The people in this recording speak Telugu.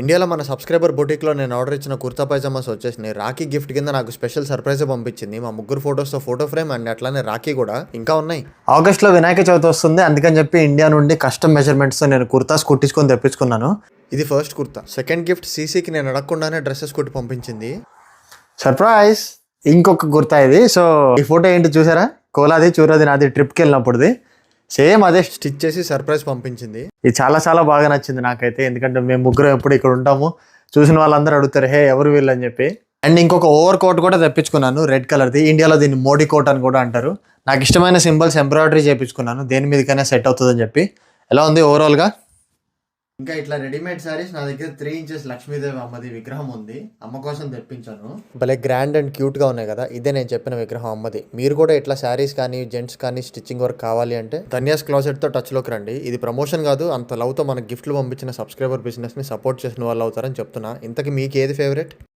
ఇండియాలో మన సబ్స్క్రైబర్ బొటిక్లో నేను ఆర్డర్ ఇచ్చిన కుర్తా పైజామాస్ వచ్చేసినాయి. రాఖీ గిఫ్ట్ కింద నాకు స్పెషల్ సర్ప్రైజ్ పంపించింది. మా ముగ్గురు ఫోటోస్తో ఫోటో ఫ్రేమ్ అండ్ అట్లానే రాఖీ కూడా ఇంకా ఉన్నాయి. ఆగస్ట్లో వినాయక చవితి వస్తుంది. అందుకని చెప్పి ఇండియా నుండి కస్టమ్ మెజర్మెంట్స్తో నేను కుర్తాస్ కుట్టించుకొని తెప్పించుకున్నాను. ఇది ఫస్ట్ కుర్తా. సెకండ్ గిఫ్ట్ సీసీకి నేను అడగకుండానే డ్రెస్సెస్ కుట్టి పంపించింది. సర్ప్రైజ్! ఇంకొక కుర్తా ఇది. సో ఈ ఫోటో ఏంటి చూసారా? కోలాది చూరది నాది ట్రిప్కి వెళ్ళినప్పుడుది. సేమ్ అదే స్టిచ్ చేసి సర్ప్రైజ్ పంపించింది. ఇది చాలా చాలా బాగా నచ్చింది నాకైతే. ఎందుకంటే మేము ముగ్గురు ఎప్పుడు ఇక్కడ ఉంటాము. చూసిన వాళ్ళందరూ అడుగుతారు హే ఎవరు వీళ్ళు? అని చెప్పి. అండ్ ఇంకొక ఓవర్ కోట్ కూడా తెప్పించుకున్నాను రెడ్ కలర్ది. ఇండియాలో దీన్ని మోడీ కోట్ అని కూడా అంటారు. నాకు ఇష్టమైన సింబల్స్ ఎంబ్రాయిడరీ చేయించుకున్నాను దేని మీదకైనా సెట్ అవుతుందని చెప్పి. ఎలా ఉంది ఓవరాల్గా ఇంకా ఇట్లా రెడీమేడ్ సారీస్ నా దగ్గర త్రీ ఇంచెస్ లక్ష్మీదేవి అమ్మది విగ్రహం ఉంది. అమ్మ కోసం తెప్పించాను. భలే గ్రాండ్ అండ్ క్యూట్గా ఉన్నాయి కదా? ఇదే నేను చెప్పిన విగ్రహం అమ్మది. మీరు కూడా ఇట్లా శారీస్ కానీ జెంట్స్ కానీ స్టిచ్చింగ్ వర్క్ కావాలి అంటే ధన్యాస్ క్లాసెట్తో టచ్లోకి రండి. ఇది ప్రమోషన్ కాదు అంత లవ్తో గిఫ్ట్లు పంపించిన సబ్స్క్రైబర్ బిజినెస్ని సపోర్ట్ చేసిన వాళ్ళు అవుతారని చెప్తున్నా. ఇంతకి మీకు ఏది ఫేవరెట్